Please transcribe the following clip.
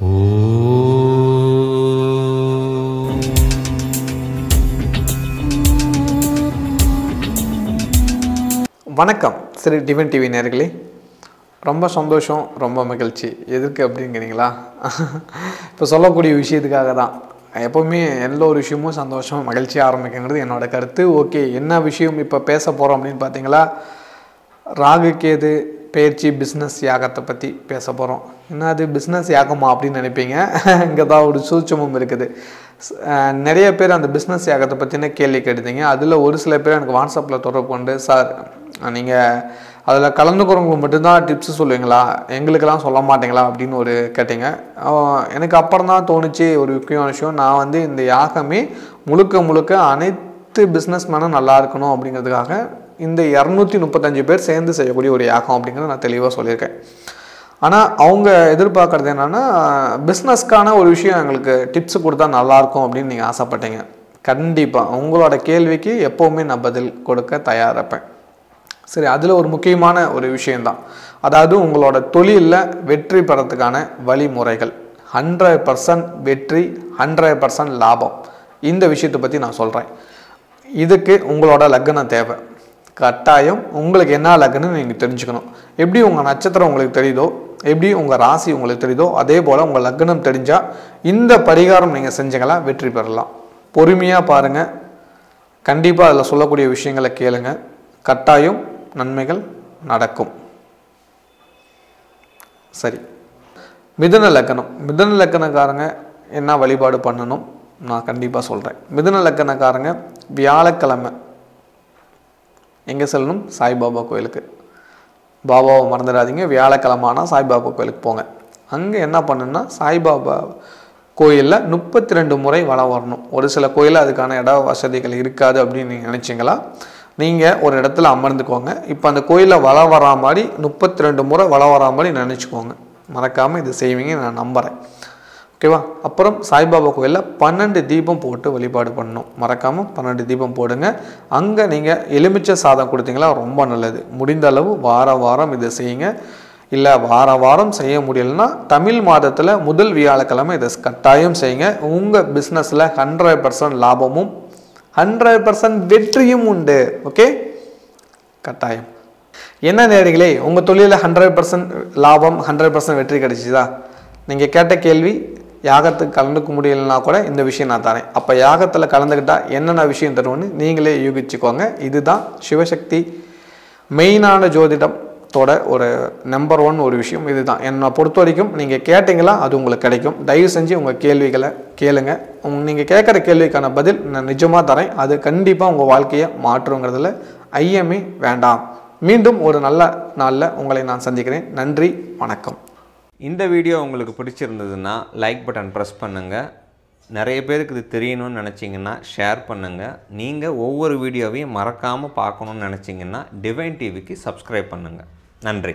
வணக்கம் சரி டிவன் டிவி நேர்களே. ரொம்ப சந்தோஷம் ரொம்ப மகிழ்ச்சி. எதுக்கு அப்படிங்கிறீங்களா? இப்போ சொல்லக்கூடிய விஷயத்துக்காக தான். எப்போவுமே எந்த ஒரு விஷயமும் சந்தோஷம் மகிழ்ச்சியாக ஆரம்பிக்குங்கிறது என்னோட கருத்து. ஓகே என்ன விஷயம் இப்போ பேச போகிறோம் அப்படின்னு பார்த்தீங்களா ராகு கேது பயிற்சி பிஸ்னஸ் யாகத்தை பற்றி பேச போகிறோம் என்னது பிஸ்னஸ் யாகமா அப்படின்னு நினைப்பீங்க? இங்கே தான் ஒரு சூட்சமும் இருக்குது. நிறைய பேர் அந்த பிஸ்னஸ் யாகத்தை பற்றின கேள்வி கேட்டுதீங்க அதில் ஒரு சில பேர் எனக்கு வாட்ஸ்அப்பில் தொடர்பு கொண்டு சார் நீங்கள் அதில் கலந்துக்கிறவங்களுக்கு மட்டும்தான் டிப்ஸ் சொல்லுவீங்களா? எங்களுக்கெல்லாம் சொல்ல மாட்டீங்களா? அப்படின்னு ஒரு கேட்டீங்க. எனக்கு அப்புறம் தான் தோணுச்சு ஒரு முக்கியமான விஷயம். நான் வந்து இந்த யாகமே முழுக்க முழுக்க அனைத்து பிஸ்னஸ் மேனும் நல்லா இருக்கணும் அப்படிங்கிறதுக்காக இந்த இரநூத்தி முப்பத்தஞ்சு பேர் சேர்ந்து செய்யக்கூடிய ஒரு யாகம் அப்படிங்கிறத நான் தெளிவாக சொல்லியிருக்கேன். ஆனால் அவங்க எதிர்பார்க்குறது என்னென்னா பிஸ்னஸ்க்கான ஒரு விஷயம் எங்களுக்கு டிப்ஸ் கொடுத்தா நல்லாயிருக்கும் அப்படின்னு நீங்கள் ஆசைப்பட்டீங்க. கண்டிப்பாக உங்களோட கேள்விக்கு எப்போவுமே நான் பதில் கொடுக்க தயாரிப்பேன் சரி அதில் ஒரு முக்கியமான ஒரு விஷயந்தான் அதாவது உங்களோட தொழிலில் வெற்றி பெறத்துக்கான வழிமுறைகள். ஹண்ட்ரட் பர்சன்ட் வெற்றி ஹண்ட்ரட் பர்சன்ட் லாபம். இந்த விஷயத்தை பற்றி நான் சொல்கிறேன் இதுக்கு உங்களோட லக்னம் தேவை. கட்டாயம் உங்களுக்கு என்ன லக்னம் நீங்கள் தெரிஞ்சுக்கணும். எப்படி உங்கள் நட்சத்திரம் உங்களுக்கு தெரியுதோ எப்படி உங்கள் ராசி உங்களுக்கு தெரியுதோ அதே போல் உங்கள் லக்னம் தெரிஞ்சால் இந்த பரிகாரம் நீங்கள் செஞ்சீங்களா வெற்றி பெறலாம். பொறுமையாக பாருங்கள் கண்டிப்பாக அதில் சொல்லக்கூடிய விஷயங்களை கேளுங்க. கட்டாயம் நன்மைகள் நடக்கும். சரி. மிதுன லக்கணம். மிதுன லக்கணக்காரங்க என்ன வழிபாடு பண்ணணும்? நான் கண்டிப்பாக சொல்கிறேன் மிதன லக்கணக்காரங்க வியாழக்கிழமை எங்கே செல்லணும்? சாய்பாபா கோயிலுக்கு. பாபாவை மறந்துடாதீங்க. வியாழக்கிழமை ஆனால் சாய்பாபா கோயிலுக்கு போங்க. அங்கே என்ன பண்ணுன்னா சாய்பாபா கோயிலில் முப்பத்தி ரெண்டு முறை வளம் வரணும். ஒரு சில கோயிலில் அதுக்கான இட வசதிகள் இருக்காது அப்படின்னு நீங்கள் நினச்சிங்களா? நீங்கள் ஒரு இடத்துல அமர்ந்துக்கோங்க. இப்போ அந்த கோயிலில் வளம் வரா மாதிரி முப்பத்தி ரெண்டு முறை வளம் வரா மாதிரி நினச்சிக்கோங்க. மறக்காமல் இது செய்வீங்க நான் நம்புகிறேன் ஓகேவா? அப்புறம் சாய்பாபா கோயிலில் பன்னெண்டு தீபம் போட்டு வழிபாடு பண்ணணும். மறக்காமல் பன்னெண்டு தீபம் போடுங்க. அங்கே நீங்கள் எலுமிச்சை சாதம் கொடுத்தீங்களா ரொம்ப நல்லது. முடிந்த அளவு வார வாரம் இதை செய்யுங்க. இல்லை வார வாரம் செய்ய முடியலன்னா தமிழ் மாதத்தில் முதல் வியாழக்கிழமை இதை கட்டாயம் செய்யுங்க. உங்கள் பிஸ்னஸில் ஹண்ட்ரட் பர்சன்ட் லாபமும் ஹண்ட்ரட் பர்சன்ட் வெற்றியும் உண்டு. ஓகே? கட்டாயம். என்ன நேரிகளே உங்கள் தொழிலில் ஹண்ட்ரட் பர்சன்ட் லாபம் ஹண்ட்ரட் பர்சன்ட் வெற்றி கிடைச்சிதா? நீங்கள் கேட்ட கேள்வி யாகத்துக்கு கலந்துக்க முடியலன்னா கூட இந்த விஷயம் நான் தரேன். அப்போ யாகத்தில் கலந்துக்கிட்டால் என்னென்ன விஷயம் தருவோன்னு நீங்களே யூகிச்சுக்கோங்க. இதுதான் சிவசக்தி. மெயினான ஜோதிடத்தோட ஒரு நம்பர் ஒன் ஒரு விஷயம் இதுதான். என்னை பொறுத்த வரைக்கும் நீங்கள் கேட்டிங்களா அது உங்களுக்கு கிடைக்கும். தயவு செஞ்சு உங்கள் கேள்விகளை கேளுங்க. நீங்கள் கேட்குற கேள்விக்கான பதில் நான் நிஜமாக தரேன். அது கண்டிப்பாக உங்கள் வாழ்க்கையை மாற்றுங்கிறதுல ஐயமே வேண்டாம். மீண்டும் ஒரு நல்ல நாளில் உங்களை நான் சந்திக்கிறேன். நன்றி வணக்கம். இந்த வீடியோ உங்களுக்கு பிடிச்சிருந்ததுன்னா லைக் பட்டன் ப்ரெஸ் பண்ணுங்கள் நிறைய பேருக்கு இது தெரியணும்னு நினச்சிங்கன்னா ஷேர் பண்ணுங்கள் நீங்கள் ஒவ்வொரு வீடியோவையும் மறக்காமல் பார்க்கணுன்னு நினச்சிங்கன்னா டிவைன் டிவிக்கு சப்ஸ்கிரைப் பண்ணுங்கள் நன்றி.